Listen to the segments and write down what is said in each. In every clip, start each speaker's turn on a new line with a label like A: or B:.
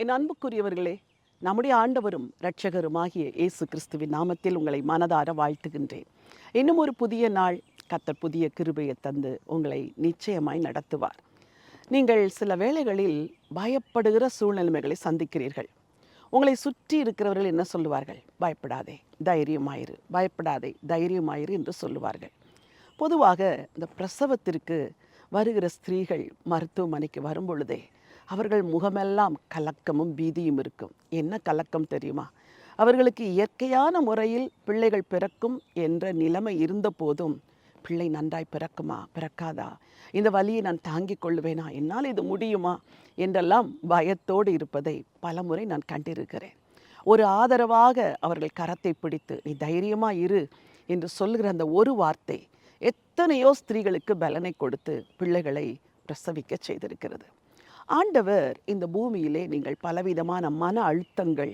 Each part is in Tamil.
A: என் அன்புக்குரியவர்களே நம்முடைய ஆண்டவரும் இரட்சகருமாகிய இயேசு கிறிஸ்துவின் நாமத்தில் உங்களை மனதார வாழ்த்துகின்றேன். இன்னும் ஒரு புதிய நாள் கத்தர் புதிய கிருபையை தந்து உங்களை நிச்சயமாய் நடத்துவார். நீங்கள் சில வேளைகளில் பயப்படுகிற சூழ்நிலைமைகளை சந்திக்கிறீர்கள். உங்களை சுற்றி இருக்கிறவர்கள் என்ன சொல்லுவார்கள்? பயப்படாதே தைரியமாயிரு பயப்படாதே தைரியமாயிரு என்று சொல்லுவார்கள். பொதுவாக இந்த பிரசவத்திற்கு வருகிற ஸ்திரீகள் மருத்துவமனைக்கு வரும் பொழுதே அவர்கள் முகமெல்லாம் கலக்கமும் பீதியும் இருக்கும். என்ன கலக்கம் தெரியுமா? அவர்களுக்கு இயற்கையான முறையில் பிள்ளைகள் பிறக்கும் என்ற நிலைமை இருந்த போதும் பிள்ளை நன்றாய் பிறக்குமா? பிறக்காதா? இந்த வலியை நான் தாங்கிக் கொள்ளுவேனா என்னால் இது முடியுமா? என்றெல்லாம் பயத்தோடு இருப்பதை பலமுறை நான் கண்டிருக்கிறேன். ஒரு ஆதரவாக அவர்கள் கரத்தை பிடித்து நீ தைரியமா இரு என்று சொல்லுகிற அந்த ஒரு வார்த்தை எத்தனையோ ஸ்திரீகளுக்கு பலனை கொடுத்து பிள்ளைகளை பிரசவிக்க செய்திருக்கிறது. ஆண்டவர் இந்த பூமியிலே நீங்கள் பலவிதமான மன அழுத்தங்கள்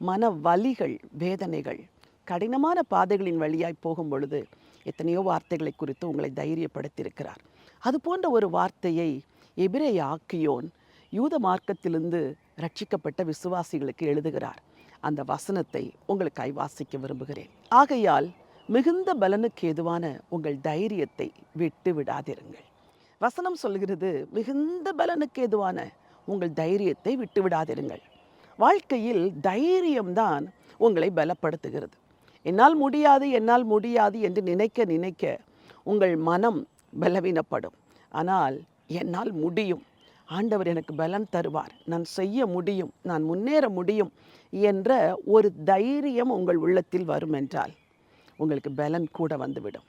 A: மன வலிகள் வேதனைகள் கடினமான பாதைகளின் வழியாய் போகும் பொழுது எத்தனையோ வார்த்தைகளை குறித்து உங்களை தைரியப்படுத்தியிருக்கிறார். அது போன்ற ஒரு வார்த்தையை எபிரேய ஆக்கியோன் யூத மார்க்கத்திலிருந்து ரட்சிக்கப்பட்ட விசுவாசிகளுக்கு எழுதுகிறார். அந்த வசனத்தை உங்களுக்காய் வாசிக்க விரும்புகிறேன். ஆகையால் மிகுந்த பலனுக்கு ஏதுவான உங்கள் தைரியத்தை விட்டு விடாதிருங்கள். வசனம் சொல்கிறது மிகுந்த பலனுக்கு எதுவான உங்கள் தைரியத்தை விட்டு விடாதிருங்கள். வாழ்க்கையில் தைரியம்தான் உங்களை பலப்படுத்துகிறது. என்னால் முடியாது என்னால் முடியாது என்று நினைக்க நினைக்க உங்கள் மனம் பலவீனப்படும். ஆனால் என்னால் முடியும். ஆண்டவர் எனக்கு பலன் தருவார். நான் செய்ய முடியும் நான் முன்னேற முடியும் என்ற ஒரு தைரியம் உங்கள் உள்ளத்தில் வரும் என்றால் உங்களுக்கு பலன் கூட வந்துவிடும்.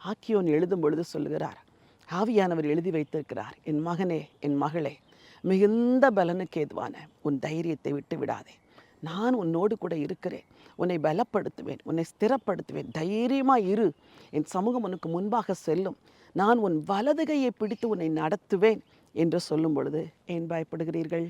A: ஆக்கியோன் எழுதும் பொழுது சொல்லுகிறார் ஆவியானவர் எழுதி வைத்திருக்கிறார். என் மகனே என் மகளே மிகுந்த பலனுக்கு ஏதுவான உன் தைரியத்தை விட்டு விடாதே. நான் உன்னோடு கூட இருக்கிறேன். உன்னை பலப்படுத்துவேன் உன்னை ஸ்திரப்படுத்துவேன். தைரியமாக இரு. என் சமூகம் உனக்கு முன்பாக செல்லும். நான் உன் வலதுகையை பிடித்து உன்னை நடத்துவேன் என்று சொல்லும் பொழுது ஏன் பயப்படுகிறீர்கள்?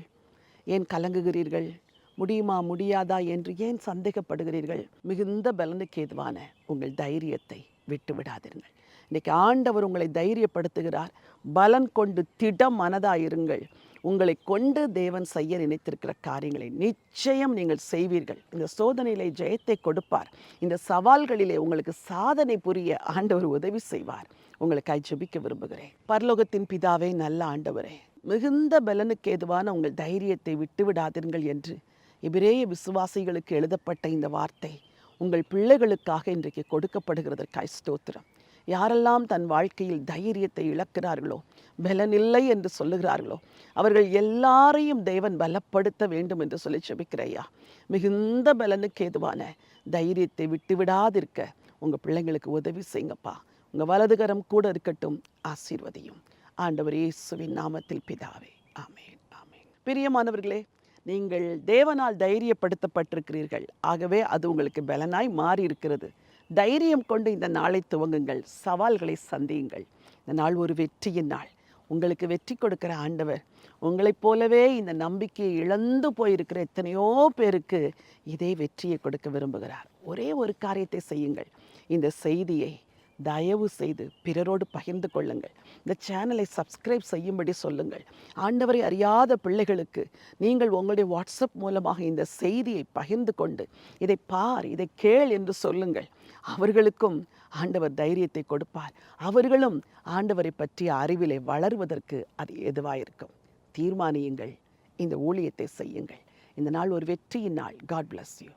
A: ஏன் கலங்குகிறீர்கள்? முடியுமா முடியாதா என்று ஏன் சந்தேகப்படுகிறீர்கள்? மிகுந்த பலனுக்கு ஏதுவான உங்கள் தைரியத்தை விட்டு விடாதீர்கள் இன்றைக்கி ஆண்டவர் உங்களை தைரியப்படுத்துகிறார். பலன் கொண்டு திடம் மனதாயிருங்கள் உங்களை கொண்டு தேவன் செய்ய நினைத்திருக்கிற காரியங்களை நிச்சயம் நீங்கள் செய்வீர்கள். இந்த சோதனையிலே ஜெயத்தை கொடுப்பார். இந்த சவால்களிலே உங்களுக்கு சாதனை புரிய ஆண்டவர் உதவி செய்வார். உங்களுக்காய் ஜெபிக்க விரும்புகிறேன். பரலோகத்தின் பிதாவே நல்ல ஆண்டவரே மிகுந்த பலனுக்கு ஏதுவான உங்கள் தைரியத்தை விட்டு விடாதீர்கள் என்று எபிரேய விசுவாசிகளுக்கு எழுதப்பட்ட இந்த வார்த்தை உங்கள் பிள்ளைகளுக்காக இன்றைக்கு கொடுக்கப்படுகிறதற்காய் ஸ்தோத்திரம். யாரெல்லாம் தன் வாழ்க்கையில் தைரியத்தை இழக்கிறார்களோ பலனில்லை என்று சொல்லுகிறார்களோ அவர்கள் எல்லாரையும் தேவன் பலப்படுத்த வேண்டும் என்று சொல்லி செபிக்கிறையா மிகுந்த பலனுக்கு ஏதுவான தைரியத்தை விட்டு விடாதிருக்க உங்கள் பிள்ளைங்களுக்கு உதவி செய்யுங்கப்பா. உங்கள் வலதுகரம் கூட இருக்கட்டும் ஆசீர்வதியும். ஆண்டவர் இயேசுவின் நாமத்தில் பிதாவே. ஆமேன் ஆமேன். பிரியமானவர்களே நீங்கள் தேவனால் தைரியப்படுத்தப்பட்டிருக்கிறீர்கள். ஆகவே அது உங்களுக்கு பலனாய் மாறி இருக்கிறது தைரியம் கொண்டு இந்த நாளை துவங்குங்கள். சவால்களை சந்தியுங்கள். இந்த நாள் ஒரு வெற்றியின் நாள். உங்களுக்கு வெற்றி கொடுக்கிற ஆண்டவர் உங்களைப் போலவே இந்த நம்பிக்கையை இழந்து போயிருக்கிற எத்தனையோ பேருக்கு இதே வெற்றியை கொடுக்க விரும்புகிறார். ஒரே ஒரு காரியத்தை செய்யுங்கள். இந்த செய்தியை தயவு செய்து பிறரோடு பகிர்ந்து கொள்ளுங்கள். இந்த சேனலை சப்ஸ்கிரைப் செய்யும்படி சொல்லுங்கள். ஆண்டவரை அறியாத பிள்ளைகளுக்கு நீங்கள் உங்களுடைய வாட்ஸ்அப் மூலமாக இந்த செய்தியை பகிர்ந்து கொண்டு இதை பார் இதை கேள் என்று சொல்லுங்கள். அவர்களுக்கும் ஆண்டவர் தைரியத்தை கொடுப்பார். அவர்களும் ஆண்டவரை பற்றிய அறிவிலை வளர்வதற்கு அது எதுவாயிருக்கும். தீர்மானியுங்கள். இந்த ஊழியத்தை செய்யுங்கள். இந்த நாள் ஒரு வெற்றியின் நாள். God bless you